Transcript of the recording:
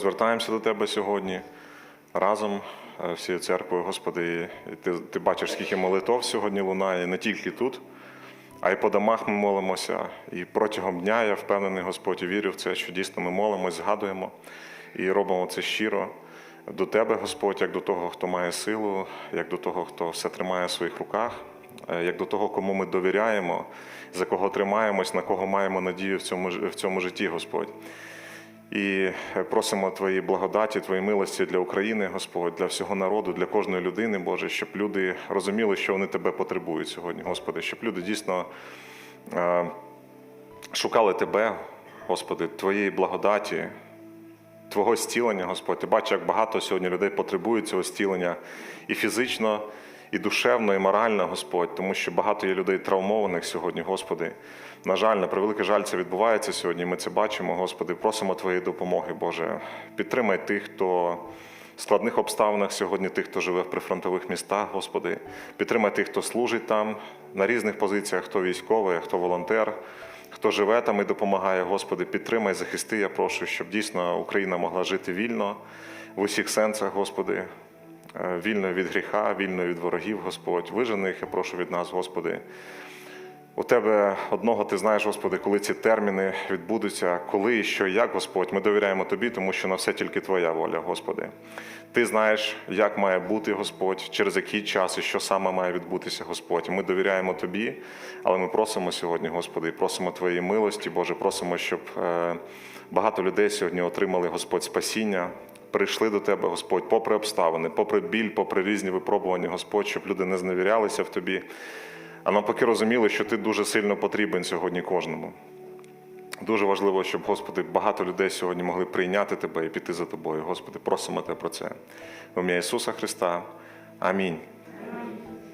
Звертаємося до Тебе сьогодні разом е, всією церквою, Господи. Ти, ти бачиш, скільки молитов сьогодні лунає не тільки тут, а й по домах ми молимося. І протягом дня я впевнений, Господь, і вірю в це, що дійсно ми молимось, згадуємо і робимо це щиро до Тебе, Господь, як до того, хто має силу, як до того, хто все тримає в своїх руках, е, як до того, кому ми довіряємо, за кого тримаємось, на кого маємо надію в цьому, в цьому житті, Господь. І просимо Твої благодаті, Твої милості для України, Господь, для всього народу, для кожної людини, Боже, щоб люди розуміли, що вони Тебе потребують сьогодні, Господи, щоб люди дійсно е, шукали Тебе, Господи, Твоєї благодаті, Твого зцілення, Господь. Ти бачиш, як багато сьогодні людей потребують цього зцілення і фізично, і душевно, і морально, Господь, тому що багато є людей травмованих сьогодні, Господи. На жаль, на превеликий жаль, це відбувається сьогодні. Ми це бачимо, Господи. Просимо Твоєї допомоги, Боже. Підтримай тих, хто в складних обставинах сьогодні, тих, хто живе в прифронтових містах, Господи. Підтримай тих, хто служить там на різних позиціях, хто військовий, хто волонтер. Хто живе там і допомагає, Господи, підтримай, захисти, я прошу, щоб дійсно Україна могла жити вільно в усіх сенсах, Господи, вільно від гріха, вільно від ворогів, Господь. Вижени їх, я прошу від нас, Господи. У Тебе одного ти знаєш, Господи, коли ці терміни відбудуться, коли і що, як, Господь. Ми довіряємо Тобі, тому що на все тільки Твоя воля, Господи. Ти знаєш, як має бути Господь, через який час і що саме має відбутися, Господь. Ми довіряємо Тобі, але ми просимо сьогодні, Господи, і просимо Твоєї милості, Боже, просимо, щоб е, багато людей сьогодні отримали, Господь, спасіння. Прийшли до Тебе, Господь, попри обставини, попри біль, попри різні випробування, Господь, щоб люди не зневірялися в Тобі, а навпаки розуміли, що Ти дуже сильно потрібен сьогодні кожному. Дуже важливо, щоб, Господи, багато людей сьогодні могли прийняти Тебе і піти за Тобою. Господи, просимо Тебе про це. В ім'я Ісуса Христа. Амінь.